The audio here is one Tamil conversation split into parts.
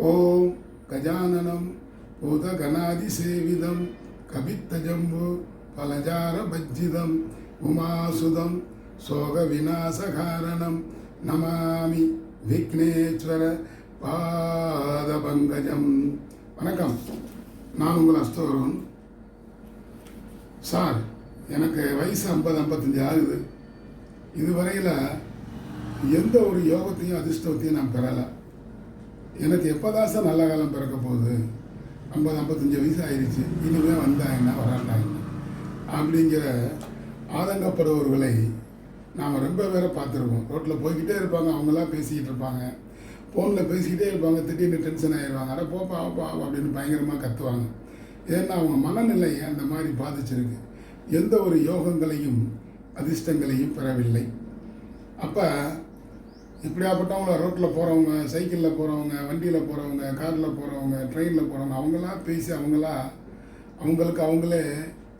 ஓம் கஜானனம் பூதகணாதிசேவிதம் கபித்தஜம்பு பலஜார பஜ்ஜிதம் உமாசுதம் சோக விநாசகாரணம் நமாமி விக்னேஸ்வர பாதபங்கஜம். வணக்கம். நான் உங்கள் அஸ்தோரன். சார் எனக்கு வயசு ஐம்பது ஐம்பத்தஞ்சு ஆகுது. இதுவரையில் எந்த ஒரு யோகத்தையும் அதிர்ஷ்டத்தையும் நான் பெறலை. எனக்கு எப்போதான் சார் நல்ல காலம் பிறக்க போகுது? ஐம்பது ஐம்பத்தஞ்சு வயசு ஆயிடுச்சு. இனிமே வந்தாங்கன்னா என்ன அப்படிங்கிற ஆதங்கப்படுபவர்களை நாம் ரொம்ப பேரை பார்த்துருக்கோம். ரோட்டில் போய்கிட்டே இருப்பாங்க. அவங்களாம் பேசிக்கிட்டு இருப்பாங்க. ஃபோனில் பேசிக்கிட்டே இருப்பாங்க. திடீர்னு டென்ஷன் ஆயிடுவாங்க. அட போப்பா ஆப்பா அப்படின்னு பயங்கரமாக கத்துவாங்க. ஏன்னா அவங்க மனநிலையை அந்த மாதிரி பாதிச்சிருக்கு. எந்த ஒரு யோகங்களையும் அதிர்ஷ்டங்களையும் பெறவில்லை. அப்போ இப்படியாப்பட்டவங்கள ரோட்டில் போகிறவங்க சைக்கிளில் போகிறவங்க வண்டியில் போகிறவங்க காரில் போகிறவங்க ட்ரெயினில் போகிறவங்க அவங்களாம் பேசி அவங்களா அவங்களுக்கு அவங்களே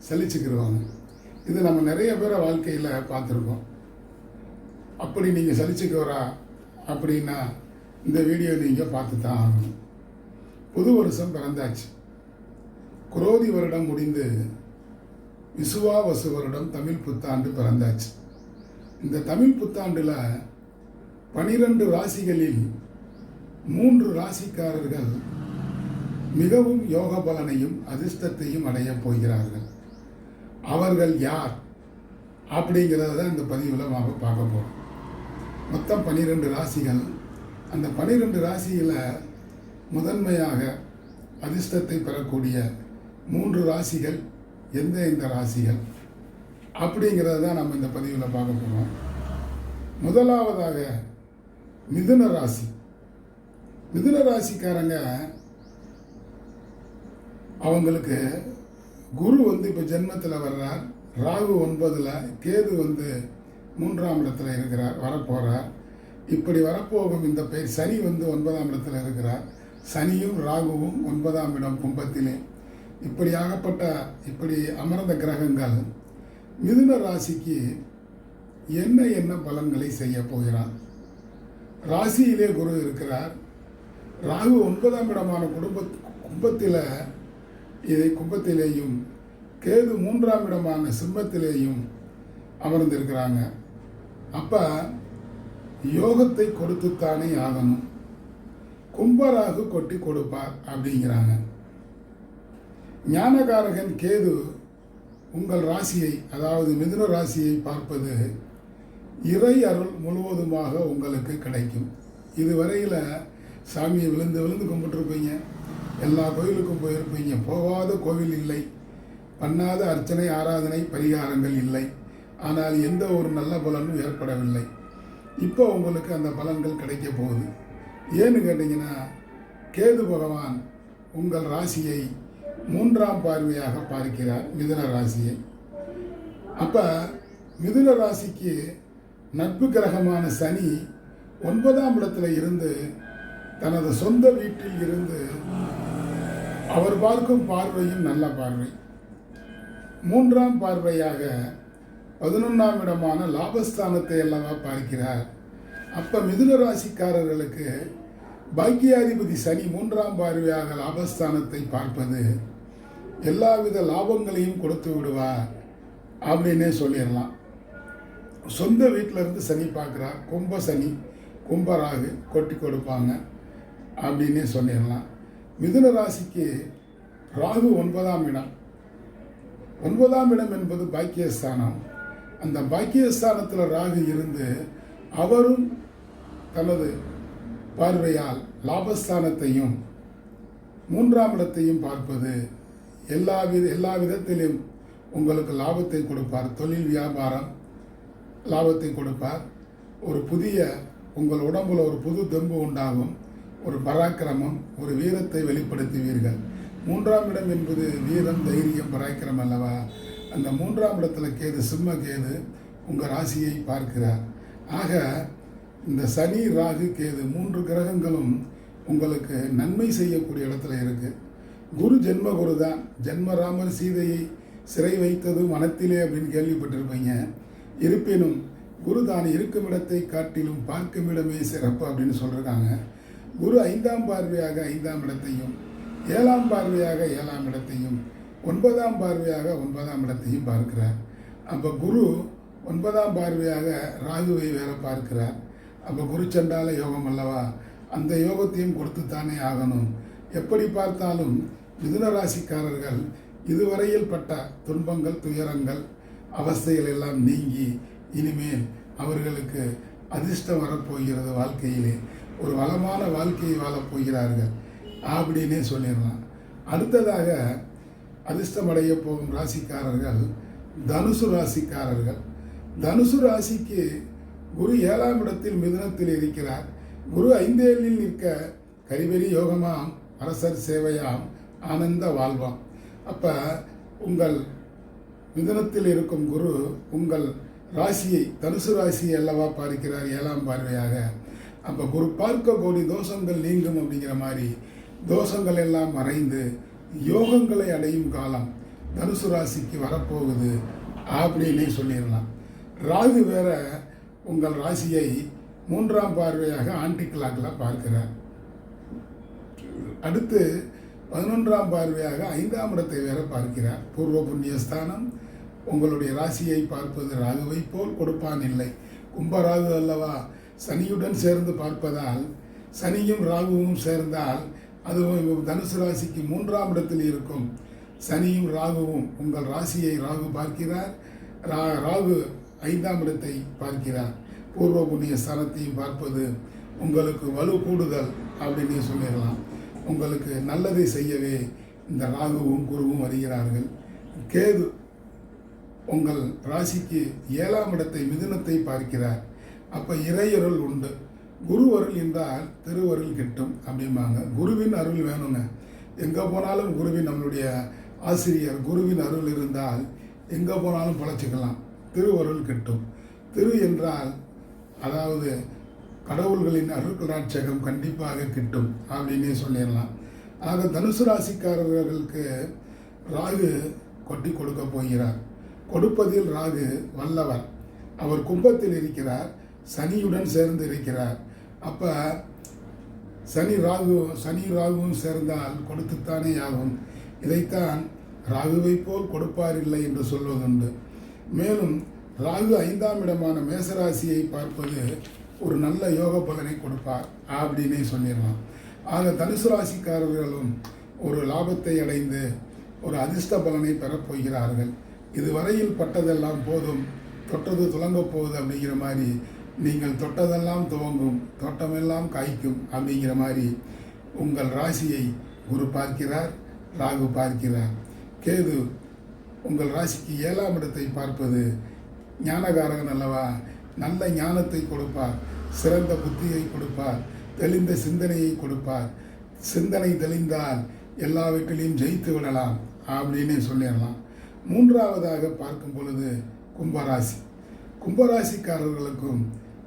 சலிச்சுக்கிடுவாங்க இது நம்ம நிறைய பேரை வாழ்க்கையில் பார்த்துருக்கோம். அப்படி நீங்கள் சலிச்சுக்கிறா அப்படின்னா இந்த வீடியோ நீங்கள் பார்த்து தான் ஆகணும். புது வருஷம் பிறந்தாச்சு. குரோதி வருடம் முடிந்து விசுவாவசு வருடம் தமிழ் புத்தாண்டு பிறந்தாச்சு. இந்த தமிழ் புத்தாண்டில் பனிரெண்டு ராசிகளில் மூன்று ராசிக்காரர்கள் மிகவும் யோக பலனையும் அதிர்ஷ்டத்தையும் அடையப் போகிறார்கள். அவர்கள் யார்? அப்படிங்கிறத தான் இந்த பதிவில் நாம் பார்க்க போகிறோம் மொத்தம் பன்னிரெண்டு ராசிகள். அந்த பன்னிரெண்டு ராசியில் முதன்மையாக அதிர்ஷ்டத்தை பெறக்கூடிய மூன்று ராசிகள் எந்த எந்த ராசிகள்? அப்படிங்கிறத தான் நம்ம இந்த பதிவில் பார்க்க போகிறோம் முதலாவதாக மிதுன ராசி. மிதுன ராசிக்காரங்க அவங்களுக்கு குரு வந்து இப்போ ஜென்மத்தில் வர்றார். ராகு ஒன்பதில் கேது வந்து மூன்றாம் இடத்துல இருக்கிறார் வரப்போகிறார் இப்படி வரப்போகும் இந்த பெயர் சனி வந்து ஒன்பதாம் இடத்துல இருக்கிறார். சனியும் ராகுவும் ஒன்பதாம் இடம் கும்பத்திலே. இப்படியாகப்பட்ட இப்படி அமர்ந்த கிரகங்கள் மிதுன ராசிக்கு என்ன என்ன பலன்களை செய்ய போகிறார்? ராசியிலே குரு இருக்கிறார். ராகு ஒன்பதாம் இடமான குடும்ப கும்பத்தில் இதை கும்பத்திலேயும் கேது மூன்றாம் இடமான சிம்மத்திலேயும் அமர்ந்திருக்கிறாங்க. அப்போ யோகத்தை கொடுத்துத்தானே ஆகணும். கும்பராகு கொட்டி கொடுப்பார் அப்படிங்கிறாங்க. ஞானகாரகன் கேது உங்கள் ராசியை அதாவது மிதுன ராசியை பார்ப்பது இறை அருள் முழுவதுமாக உங்களுக்கு கிடைக்கும். இதுவரையில் சாமியை விழுந்து விழுந்து கும்பிட்டுருப்பீங்க. எல்லா கோயிலுக்கும் போயிருப்பீங்க. போகாத கோவில் இல்லை. பண்ணாத அர்ச்சனை ஆராதனை பரிகாரங்கள் இல்லை. ஆனால் எந்த ஒரு நல்ல பலனும் ஏற்படவில்லை. இப்போ உங்களுக்கு அந்த பலன்கள் கிடைக்க போகுது. ஏன்னு கேட்டிங்கன்னா கேது பகவான் உங்கள் ராசியை மூன்றாம் பார்வையாக பார்க்கிறார் மிதுன ராசியை. அப்போ மிதுன ராசிக்கு நட்பு கிரகமான சனி ஒன்பதாம் இடத்துல இருந்து தனது சொந்த வீட்டில் இருந்து அவர் பார்க்கும் பார்வையும் நல்ல பார்வை. மூன்றாம் பார்வையாக பதினொன்றாம் இடமான லாபஸ்தானத்தை அல்லவா பார்க்கிறார். அப்போ மிதுன ராசிக்காரர்களுக்கு பாக்கியாதிபதி சனி மூன்றாம் பார்வையாக லாபஸ்தானத்தை பார்ப்பது எல்லாவித லாபங்களையும் கொடுத்து விடுவார் அப்படின்னே சொல்லிடலாம். சொந்த வீட்டில் இருந்து சனி பார்க்குறா கும்ப சனி கும்பராகு கொட்டி கொடுப்பாங்க அப்படின்னே சொல்லிடலாம். மிதுன ராசிக்கு ராகு ஒன்பதாம் இடம். ஒன்பதாம் இடம் என்பது பாக்கியஸ்தானம். அந்த பாக்கியஸ்தானத்தில் ராகு இருந்து அவரும் தனது பார்வையால் லாபஸ்தானத்தையும் மூன்றாம் இடத்தையும் பார்ப்பது எல்லா வித எல்லா விதத்திலும் உங்களுக்கு லாபத்தை கொடுப்பார். தொழில் வியாபாரம் லாபத்தை கொடுப்பார். ஒரு புதிய உங்கள் உடம்புல ஒரு புது தெம்பு உண்டாகும். ஒரு பராக்கிரமம் ஒரு வீரத்தை வெளிப்படுத்துவீர்கள். மூன்றாம் இடம் என்பது வீரம் தைரியம் பராக்கிரம் அல்லவா? அந்த மூன்றாம் இடத்துல கேது சிம்ம கேது உங்கள் ராசியை பார்க்கிறார். ஆக இந்த சனி ராகு கேது மூன்று கிரகங்களும் உங்களுக்கு நன்மை செய்யக்கூடிய இடத்துல இருக்குது குரு ஜென்ம குரு தான். ஜென்மராமர் சீதையை சிறை வைத்தது மனத்திலே அப்படின்னு கேள்விப்பட்டிருப்பீங்க. இருப்பினும் குரு தான் இருக்கும் இடத்தை காட்டிலும் பார்க்கும் இடமே சிறப்பு அப்படின்னு சொல்கிறாங்க குரு ஐந்தாம் பார்வையாக ஐந்தாம் இடத்தையும் ஏழாம் பார்வையாக ஏழாம் இடத்தையும் ஒன்பதாம் பார்வையாக ஒன்பதாம் இடத்தையும் பார்க்கிறார். அப்போ குரு ஒன்பதாம் பார்வையாக ராகுவை வேற பார்க்கிறார். அப்போ குரு சண்டால யோகம் அல்லவா? அந்த யோகத்தையும் கொடுத்துத்தானே ஆகணும். எப்படி பார்த்தாலும் மிதுன ராசிக்காரர்கள் இதுவரையில் பட்ட துன்பங்கள் துயரங்கள் அவஸ்தைகள் எல்லாம் நீங்கி இனிமேல் அவர்களுக்கு அதிர்ஷ்டம் வரப்போகிறது வாழ்க்கையிலே. ஒரு வளமான வாழ்க்கையை வாழப் போகிறார்கள் அப்படின்னே சொல்லிடலாம். அடுத்ததாக அதிர்ஷ்டமடைய போகும் ராசிக்காரர்கள் தனுசு ராசிக்காரர்கள். தனுசு ராசிக்கு குரு ஏழாம் இடத்தில் மிதுனத்தில் இருக்கிறார். குரு ஐந்தேழில் நிற்க கரிவெறி யோகமாம் அரசர் சேவையாம் ஆனந்த வாழ்வாம். அப்போ உங்கள் மிதனத்தில் இருக்கும் குரு உங்கள் ராசியை தனுசு ராசியை அல்லவா பார்க்கிறார் ஏழாம் பார்வையாக. அப்போ குரு பார்க்க தோஷங்கள் நீங்கும் அப்படிங்கிற மாதிரி தோஷங்கள் எல்லாம் மறைந்து யோகங்களை அடையும் காலம் தனுசு ராசிக்கு வரப்போகுது அப்படின்னே சொல்லிடலாம். ராகு வேற உங்கள் ராசியை மூன்றாம் பார்வையாக ஆன்டி கிளாக்கில் பார்க்கிறார். அடுத்து பதினொன்றாம் பார்வையாக ஐந்தாம் இடத்தை வேற பார்க்கிறார். பூர்வ புண்ணியஸ்தானம் உங்களுடைய ராசியை பார்ப்பது ராகுவை போல் கொடுப்பான் இல்லை கும்பராகு அல்லவா? சனியுடன் சேர்ந்து பார்ப்பதால் சனியும் ராகுவும் சேர்ந்தால் அது தனுசு ராசிக்கு மூன்றாம் இடத்தில் இருக்கும். சனியும் ராகுவும் உங்கள் ராசியை ராகு பார்க்கிறார். ரா ராகு ஐந்தாம் இடத்தை பார்க்கிறார். பூர்வ புண்ணிய ஸ்தானத்தையும் பார்ப்பது உங்களுக்கு வலு கூடுதல் அப்படின்னு சொல்லிடலாம். உங்களுக்கு நல்லதை செய்யவே இந்த ராகுவும் குருவும் வருகிறார்கள். கேது உங்கள் ராசிக்கு ஏழாம் இடத்தை மிதுனத்தை பார்க்கிறார். அப்போ இறையருள் உண்டு. குரு அருள் என்றால் திருவருள் கிட்டும் அப்படிம்பாங்க. குருவின் அருள் வேணுங்க. எங்கே போனாலும் குருவின் நம்மளுடைய ஆசிரியர் குருவின் அருள் இருந்தால் எங்கே போனாலும் பழச்சிக்கலாம். திருவருள் கிட்டும். திரு என்றால் அதாவது கடவுள்களின் அருட்கடாட்சகம் கண்டிப்பாக கிட்டும் அப்படின்னே சொல்லிடலாம். ஆக தனுசு ராசிக்காரர்களுக்கு ராகு கொட்டி கொடுக்க போகிறார். கொடுப்பதில் ராகு வல்லவர் அவர் கும்பத்தில் இருக்கிறார் சனியுடன் சேர்ந்து இருக்கிறார். அப்போ சனி ராகு சனி ராகுவும் சேர்ந்தால் கொடுத்துத்தானே ஆகும். இதைத்தான் ராகுவை போல் கொடுப்பார் இல்லை என்று சொல்வதுண்டு. மேலும் ராகு ஐந்தாம் இடமான மேசராசியை பார்ப்பது ஒரு நல்ல யோக பலனை கொடுப்பார் அப்படின்னே சொல்லிடலாம். ஆக தனுசு ராசிக்காரர்களும் ஒரு லாபத்தை அடைந்து ஒரு அதிர்ஷ்ட பலனை பெறப்போகிறார்கள் இதுவரையில் பட்டதெல்லாம் போதும் தொட்டது துலங்கப் போகுது அப்படிங்கிற மாதிரி நீங்கள் தொட்டதெல்லாம் துவங்கும் தோட்டமெல்லாம் காய்க்கும் அப்படிங்கிற மாதிரி உங்கள் ராசியை குரு பார்க்கிறார் ராகு பார்க்கிறார். கேது உங்கள் ராசிக்கு ஏழாம் இடத்தை பார்ப்பது ஞானகாரகன் அல்லவா? நல்ல ஞானத்தை கொடுப்பார் சிறந்த புத்தியை கொடுப்பார் தெளிந்த சிந்தனையை கொடுப்பார். சிந்தனை தெளிந்தால் எல்லாவற்றிலையும் ஜெயித்து விடலாம் அப்படின்னு சொல்லிடலாம். மூன்றாவதாக பார்க்கும் பொழுது கும்பராசி. கும்பராசிக்காரர்களுக்கும்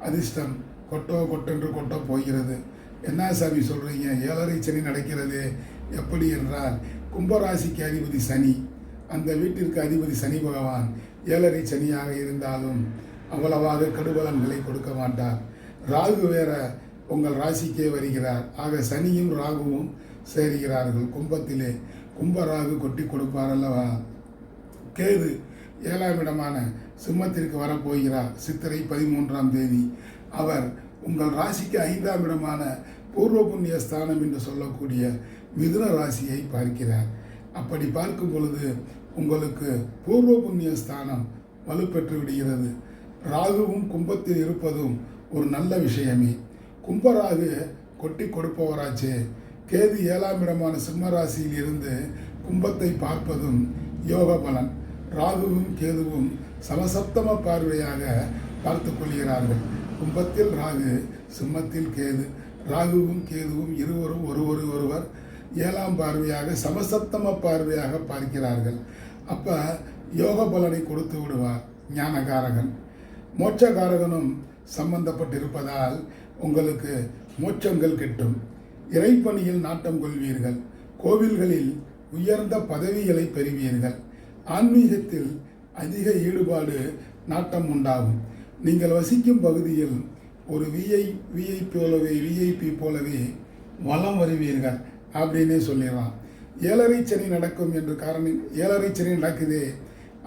அதிர்ஷ்டம் கொட்டோ கொட்டென்று கொட்ட போகிறது. என்ன சாமி சொல்கிறீங்க ஏழரை சனி நடக்கிறது எப்படி என்றால் கும்பராசிக்கு அதிபதி சனி. அந்த வீட்டிற்கு அதிபதி சனி பகவான் ஏழரை சனியாக இருந்தாலும் அவ்வளவாக கடுபலன்களை கொடுக்க மாட்டார். ராகு வேற உங்கள் ராசிக்கே வருகிறார். ஆக சனியும் ராகுவும் சேருகிறார்கள் கும்பத்திலே. கும்பராகு கொட்டி கொடுப்பார் அல்லவா? கேது ஏழாம் இடமான சிம்மத்திற்கு வரப்போகிறார். சித்திரை பதிமூன்றாம் தேதி. அவர் உங்கள் ராசிக்கு ஐந்தாம் இடமான பூர்வ புண்ணிய ஸ்தானம் என்று சொல்லக்கூடிய மிதுன ராசியை பார்க்கிறார். அப்படி பார்க்கும் பொழுது உங்களுக்கு பூர்வ புண்ணிய ஸ்தானம் வலுப்பெற்று விடுகிறது. ராகுவும் கும்பத்தில் இருப்பதும் ஒரு நல்ல விஷயமே. கும்பராகு கொட்டி கொடுப்பவராச்சே. கேது ஏழாம் இடமான சிம்ம ராசியில் இருந்து கும்பத்தை பார்ப்பதும் யோக பலன் ராகுவும் கேதுவும் சமசப்தம பார்வையாக பார்த்து கொள்கிறார்கள். கும்பத்தில் ராகு சிம்மத்தில் கேது. ராகுவும் கேதுவும் இருவரும் ஒருவர் ஒருவர் ஏழாம் பார்வையாக சமசப்தம பார்வையாக பார்க்கிறார்கள். அப்போ யோக பலனை கொடுத்து விடுவார் ஞானகாரகன். மோட்சகாரகனும் சம்பந்தப்பட்டிருப்பதால் உங்களுக்கு மோட்சங்கள் கிட்டும். இறைப்பணியில் நாட்டம் கொள்வீர்கள். கோவில்களில் உயர்ந்த பதவிகளை பெறுவீர்கள். ஆன்மீகத்தில் அதிக ஈடுபாடு நாட்டம் உண்டாகும். நீங்கள் வசிக்கும் பகுதியில் ஒரு விஐ விஐ போலவே விஐபி போலவே வலம் வருவீர்கள் அப்படின்னே சொல்லிடலாம். ஏழரை சனி நடக்கும் என்று காரணம் ஏழரை சனி நடக்குதே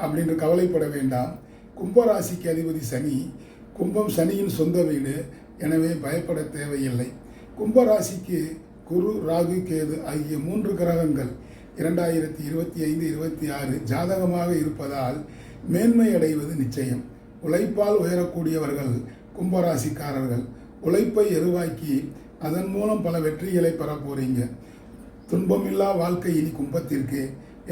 அப்படின்னு கவலைப்பட வேண்டாம். கும்பராசிக்கு அதிபதி சனி கும்பம் சனியின் சொந்த வீடு எனவே பயப்பட தேவையில்லை. கும்பராசிக்கு குரு ராகு கேது ஆகிய மூன்று கிரகங்கள் இரண்டாயிரத்தி இருபத்தி ஐந்து இருபத்தி ஆறு ஜாதகமாக இருப்பதால் மேன்மை அடைவது நிச்சயம். உழைப்பால் உயரக்கூடியவர்கள் கும்பராசிக்காரர்கள் உழைப்பை எருவாக்கி அதன் மூலம் பல வெற்றிகளை பெற போகிறீங்க துன்பமில்லா வாழ்க்கை இனி கும்பத்திற்கு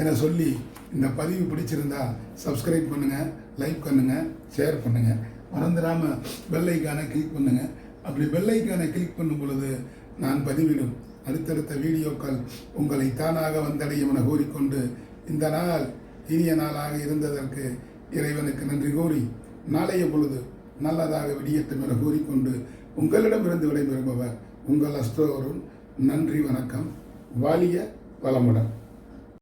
என சொல்லி இந்த பதிவு பிடிச்சிருந்தா சப்ஸ்கிரைப் பண்ணுங்கள் லைக் பண்ணுங்கள் ஷேர் பண்ணுங்கள் மறந்துடாமல் பெல்லைக்கான கிளிக் பண்ணுங்கள் அப்படி பெல்லைக்கான கிளிக் பண்ணும் பொழுது நான் பதிவிடும். அடுத்தடுத்த வீடியோக்கள் உங்களை தானாக வந்தடையும் என கூறிக்கொண்டு இந்த நாள் இனிய நாளாக இருந்ததற்கு இறைவனுக்கு நன்றி கூறி நாளைய பொழுது நல்லதாக விடியட்டும் என கூறிக்கொண்டு உங்களிடமிருந்து விடைபெறுபவர் உங்கள் அஸ்தோரும் நன்றி வணக்கம். வாலிய வளமுடன்.